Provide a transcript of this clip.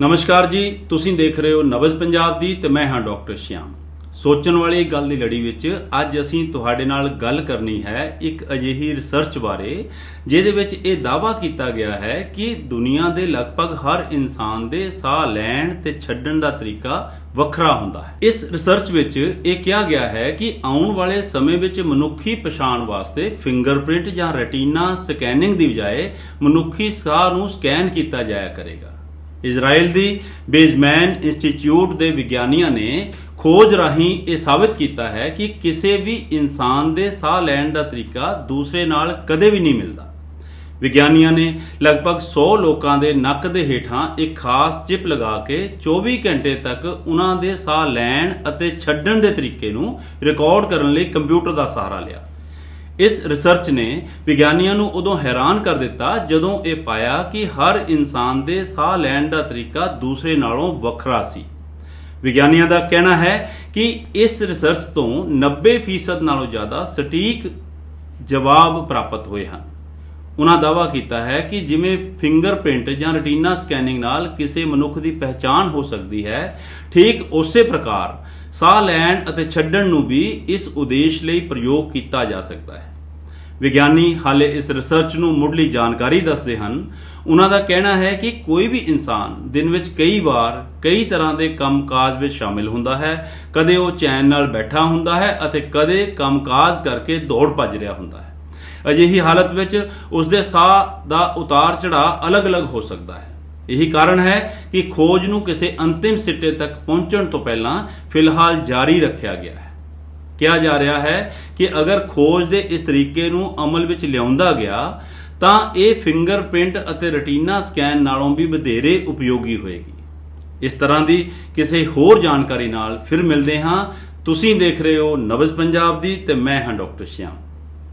ਨਮਸਕਾਰ ਜੀ, ਤੁਸੀਂ ਦੇਖ ਰਹੇ ਹੋ ਨਵਜ਼ ਪੰਜਾਬ ਦੀ ਤੇ ਮੈਂ ਹਾਂ ਡਾਕਟਰ ਸ਼ਿਆਮ। ਸੋਚਣ ਵਾਲੀ ਗੱਲ ਦੀ ਲੜੀ ਵਿੱਚ ਅੱਜ ਅਸੀਂ ਤੁਹਾਡੇ ਨਾਲ ਗੱਲ ਕਰਨੀ ਹੈ ਇੱਕ ਅਜਿਹੀ ਰਿਸਰਚ ਬਾਰੇ, ਜਿਹਦੇ ਵਿੱਚ ਇਹ ਦਾਅਵਾ ਕੀਤਾ ਗਿਆ ਹੈ ਕਿ ਦੁਨੀਆ ਦੇ ਲਗਭਗ ਹਰ ਇਨਸਾਨ ਦੇ ਸਾਹ ਲੈਣ ਤੇ ਛੱਡਣ ਦਾ ਤਰੀਕਾ ਵੱਖਰਾ ਹੁੰਦਾ ਹੈ। ਇਸ ਰਿਸਰਚ ਵਿੱਚ ਇਹ ਕਿਹਾ ਗਿਆ ਹੈ ਕਿ ਆਉਣ ਵਾਲੇ ਸਮੇਂ ਵਿੱਚ ਮਨੁੱਖੀ ਪਛਾਣ ਵਾਸਤੇ ਫਿੰਗਰਪ੍ਰਿੰਟ ਜਾਂ ਰੈਟੀਨਾ ਸਕੈਨਿੰਗ ਦੀ ਬਜਾਏ ਮਨੁੱਖੀ ਸਾਹ ਨੂੰ ਸਕੈਨ ਕੀਤਾ ਜਾਇਆ ਕਰੇਗਾ। ਇਜ਼ਰਾਈਲ ਦੀ ਬੇਜਮੈਨ ਇੰਸਟੀਚਿਊਟ ਦੇ ਵਿਗਿਆਨੀਆਂ ਨੇ ਖੋਜ ਰਾਹੀਂ ਇਹ ਸਾਬਤ ਕੀਤਾ ਹੈ ਕਿ ਕਿਸੇ ਵੀ ਇਨਸਾਨ ਦੇ ਸਾਹ ਲੈਣ ਦਾ ਤਰੀਕਾ ਦੂਸਰੇ ਨਾਲ ਕਦੇ ਵੀ ਨਹੀਂ ਮਿਲਦਾ। ਵਿਗਿਆਨੀਆਂ ਨੇ ਲਗਭਗ 100 ਲੋਕਾਂ ਦੇ ਨੱਕ ਦੇ ਹੇਠਾਂ ਇੱਕ ਖਾਸ ਚਿਪ ਲਗਾ ਕੇ 24 ਘੰਟੇ ਤੱਕ ਉਹਨਾਂ ਦੇ ਸਾਹ ਲੈਣ ਅਤੇ ਛੱਡਣ ਦੇ ਤਰੀਕੇ ਨੂੰ ਰਿਕਾਰਡ ਕਰਨ ਲਈ ਕੰਪਿਊਟਰ ਦਾ ਸਹਾਰਾ ਲਿਆ। ਇਸ ਰਿਸਰਚ ਨੇ ਵਿਗਿਆਨੀਆਂ ਨੂੰ ਉਦੋਂ ਹੈਰਾਨ ਕਰ ਦਿੱਤਾ ਜਦੋਂ ਇਹ ਪਾਇਆ ਕਿ ਹਰ ਇਨਸਾਨ ਦੇ ਸਾਹ ਲੈਣ ਦਾ ਤਰੀਕਾ ਦੂਸਰੇ ਨਾਲੋਂ ਵੱਖਰਾ ਸੀ। ਵਿਗਿਆਨੀਆਂ ਦਾ ਕਹਿਣਾ ਹੈ ਕਿ ਇਸ ਰਿਸਰਚ ਤੋਂ 90% ਨਾਲੋਂ ਜ਼ਿਆਦਾ ਸਟੀਕ ਜਵਾਬ ਪ੍ਰਾਪਤ ਹੋਏ ਹਨ। ਉਹਨਾਂ ਦਾਅਵਾ ਕੀਤਾ ਹੈ ਕਿ ਜਿਵੇਂ ਫਿੰਗਰਪ੍ਰਿੰਟ ਜਾਂ ਰੈਟੀਨਾ ਸਕੈਨਿੰਗ ਨਾਲ ਕਿਸੇ ਮਨੁੱਖ ਦੀ ਪਹਿਚਾਣ ਹੋ ਸਕਦੀ ਹੈ, ਠੀਕ ਉਸੇ ਪ੍ਰਕਾਰ ਸਾਹ ਲੈਣ ਅਤੇ ਛੱਡਣ ਨੂੰ ਵੀ ਇਸ ਉਦੇਸ਼ ਲਈ ਪ੍ਰਯੋਗ ਕੀਤਾ ਜਾ ਸਕਦਾ ਹੈ। ਵਿਗਿਆਨੀ ਹਾਲੇ ਇਸ ਰਿਸਰਚ ਨੂੰ ਮੁੱਢਲੀ ਜਾਣਕਾਰੀ ਦੱਸਦੇ ਹਨ। ਉਹਨਾਂ ਦਾ ਕਹਿਣਾ ਹੈ ਕਿ ਕੋਈ ਵੀ ਇਨਸਾਨ ਦਿਨ ਵਿੱਚ ਕਈ ਵਾਰ ਕਈ ਤਰ੍ਹਾਂ ਦੇ ਕੰਮਕਾਜ ਵਿੱਚ ਸ਼ਾਮਿਲ ਹੁੰਦਾ ਹੈ। ਕਦੇ ਉਹ ਚੈਨ ਨਾਲ ਬੈਠਾ ਹੁੰਦਾ ਹੈ ਅਤੇ ਕਦੇ ਕੰਮਕਾਜ ਕਰਕੇ ਦੌੜ ਭੱਜ ਰਿਹਾ ਹੁੰਦਾ ਹੈ। ਅਜਿਹੀ ਹਾਲਤ ਵਿੱਚ ਉਸ ਦੇ ਸਾਹ ਦਾ ਉਤਾਰ ਚੜਾਅ ਅਲੱਗ-ਅਲੱਗ ਹੋ ਸਕਦਾ ਹੈ। ਇਹੀ ਕਾਰਨ ਹੈ ਕਿ ਖੋਜ ਨੂੰ ਕਿਸੇ ਅੰਤਿਮ ਸਿੱਟੇ ਤੱਕ ਪਹੁੰਚਣ ਤੋਂ ਪਹਿਲਾਂ ਫਿਲਹਾਲ ਜਾਰੀ ਰੱਖਿਆ ਗਿਆ ਹੈ। ਕਿਹਾ ਜਾ ਰਿਹਾ ਹੈ ਕਿ ਅਗਰ ਖੋਜ ਦੇ ਇਸ ਤਰੀਕੇ ਨੂੰ ਅਮਲ ਵਿੱਚ ਲਿਆਉਂਦਾ ਗਿਆ, ਤਾਂ ਇਹ ਫਿੰਗਰਪ੍ਰਿੰਟ ਅਤੇ ਰਟੀਨਾ ਸਕੈਨ ਨਾਲੋਂ ਵੀ ਵਧੇਰੇ ਉਪਯੋਗੀ ਹੋਏਗੀ। ਇਸ ਤਰ੍ਹਾਂ ਦੀ ਕਿਸੇ ਹੋਰ ਜਾਣਕਾਰੀ ਨਾਲ ਫਿਰ ਮਿਲਦੇ ਹਾਂ। ਤੁਸੀਂ ਦੇਖ ਰਹੇ ਹੋ ਨਵਜ਼ ਪੰਜਾਬ ਦੀ ਤੇ ਮੈਂ ਹਾਂ ਡਾਕਟਰ ਸ਼ਿਆਮ।